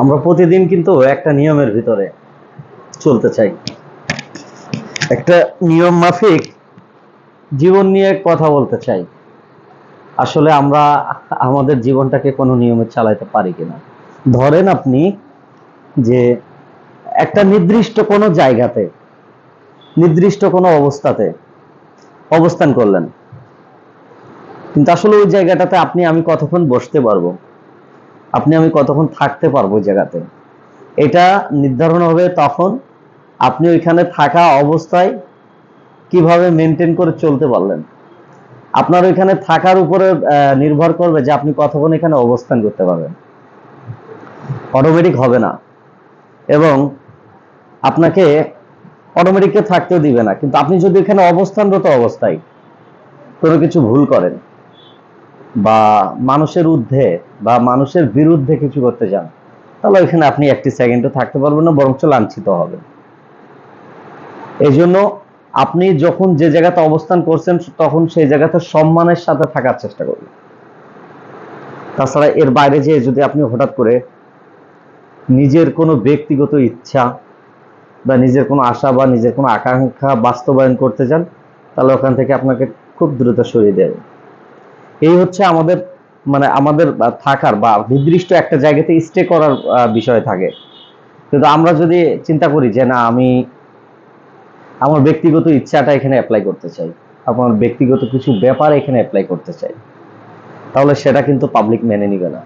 আমরা প্রতিদিন কিন্তু একটা নিয়মের ভিতরে চলতে চাই। একটা নিয়ম মাফিক জীবন নিয়ে কথা বলতে চাই। আসলে আমরা আমাদের জীবনটাকে কোনো নিয়মে চালাইতে পারি কিনা। ধরেন আপনি যে একটা নির্দিষ্ট কোনো জায়গাতে, নির্দিষ্ট কোনো অবস্থাতে অবস্থান করলেন। কিন্তু আসলে ওই জায়গাটাতে আপনি, আমি কতক্ষণ বসতে পারব? আপনি আমি কতক্ষণ থাকতে পারব জায়গাতে? এটা নির্ধারণ হবে তখন আপনি ওইখানে থাকা অবস্থায় কীভাবে মেনটেন করে চলতে পারলেন। আপনার ওইখানে থাকার উপরে নির্ভর করবে যে আপনি কতক্ষণ এখানে অবস্থান করতে পারবেন। অটোমেটিক হবে না। এবং আপনাকে অটোমেটিককে থাকতেও দিবে না। কিন্তু আপনি যদি এখানে অবস্থানরত অবস্থায় কোনো কিছু ভুল করেন বা মানুষের ঊর্ধ্বে বা মানুষের বিরুদ্ধে কিছু করতে যান তাহলে ওইখানে আপনি একটি সেকেন্ডও থাকতে পারবেন না, বরঞ্চ লাঞ্ছিত হবেন এই জন্য আপনি যখন যে জায়গাতে অবস্থান করছেন, তখন সেই জায়গাতে সম্মানের সাথে থাকার চেষ্টা করবেন তাছাড়া এর বাইরে যে যদি আপনি হঠাৎ করে নিজের কোনো ব্যক্তিগত ইচ্ছা বা নিজের কোনো আশা বা নিজের কোনো আকাঙ্ক্ষা বাস্তবায়ন করতে চান, তাহলে ওখান থেকে আপনাকে খুব দ্রুত সরিয়ে দেবে। এই হচ্ছে আমাদের মানে আমাদের থাকার বা নির্দিষ্ট একটা জায়গাতে স্টে করার বিষয় থাকে। কিন্তু আমরা যদি চিন্তা করি যে না, আমি আমার ব্যক্তিগত ইচ্ছাটা এখানে অ্যাপ্লাই করতে চাই আমার ব্যক্তিগত কিছু ব্যাপার এখানে অ্যাপ্লাই করতে চাই, তাহলে সেটা কিন্তু পাবলিক মেনে নিবে না।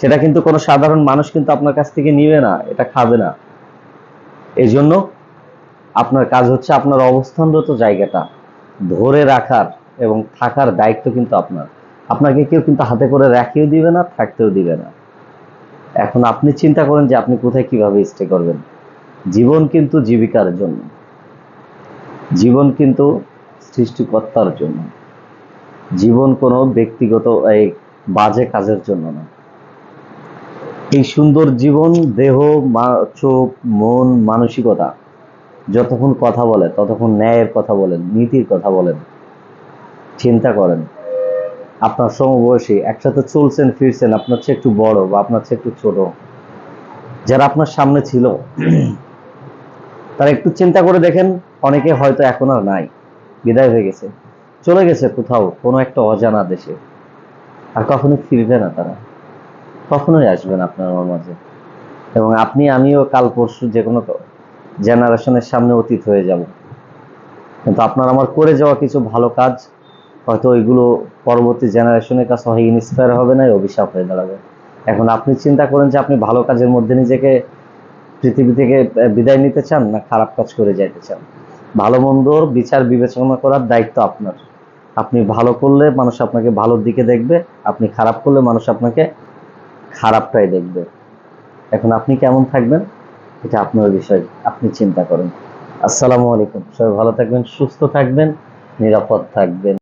সেটা কিন্তু কোনো সাধারণ মানুষ কিন্তু আপনার কাছ থেকে নিবে না, এটা খাবে না। এই জন্য আপনার কাজ হচ্ছে আপনার অবস্থানরত জায়গাটা ধরে রাখার এবং থাকার দায়িত্ব কিন্তু আপনার। আপনাকে কেউ কিন্তু হাতে করে রাখিয়েও দিবে না, থাকতেও দিবে না। এখন আপনি চিন্তা করেন যে আপনি কোথায় কীভাবে স্টে করবেন। জীবন কিন্তু জীবিকার জন্য। জীবন কিন্তু সৃষ্টিকর্তার জন্য। জীবন কোনো ব্যক্তিগত, এই বাজে কাজের জন্য না। এই সুন্দর জীবন, দেহ চোখ, মন, মানসিকতা, যতক্ষণ কথা বলে, ততক্ষণ ন্যায়ের কথা বলেন, নীতির কথা বলেন চিন্তা করেন। আপনার সমবয়সী একসাথে চলছেন, ফিরছেন, আপনার চেয়ে একটু বড় বা আপনার চেয়ে একটু ছোট। যারা আপনার সামনে ছিল, তারা একটু চিন্তা করে দেখেন, অনেকে হয়তো এখন আর নাই। বিদায় হয়ে গেছে। চলে গেছে কোথাও, কোনো একটা অজানা দেশে। আর কখনো ফিরবে না তারা। কখনোই আসবেন আপনার আমার মাঝে। এবং আপনি, আমিও কাল পরশু যে কোনো জেনারেশনের সামনে অতীত হয়ে যাব। কিন্তু আপনার আমার করে যাওয়া কিছু ভালো কাজ হয়তো ওইগুলো পরবর্তী জেনারেশনের কাছে হয় ইন্সপায়ার হবে না অভিশাপ হয়ে দাঁড়াবে। এখন আপনি চিন্তা করেন যে আপনি ভালো কাজের মধ্যে নিজেকে পৃথিবী থেকে বিদায় নিতে চান না খারাপ কাজ করে যাইতে চান? ভালো মন্দর বিচার বিবেচনা করার দায়িত্ব আপনার। আপনি ভালো করলে মানুষ আপনাকে ভালোর দিকে দেখবে, আপনি খারাপ করলে মানুষ আপনাকে খারাপটাই দেখবে। এখন আপনি কেমন থাকবেন? এটা আপনার বিষয়, আপনি চিন্তা করেন। আসসালামু আলাইকুম। সবাই ভালো থাকবেন, সুস্থ থাকবেন, নিরাপদ থাকবেন।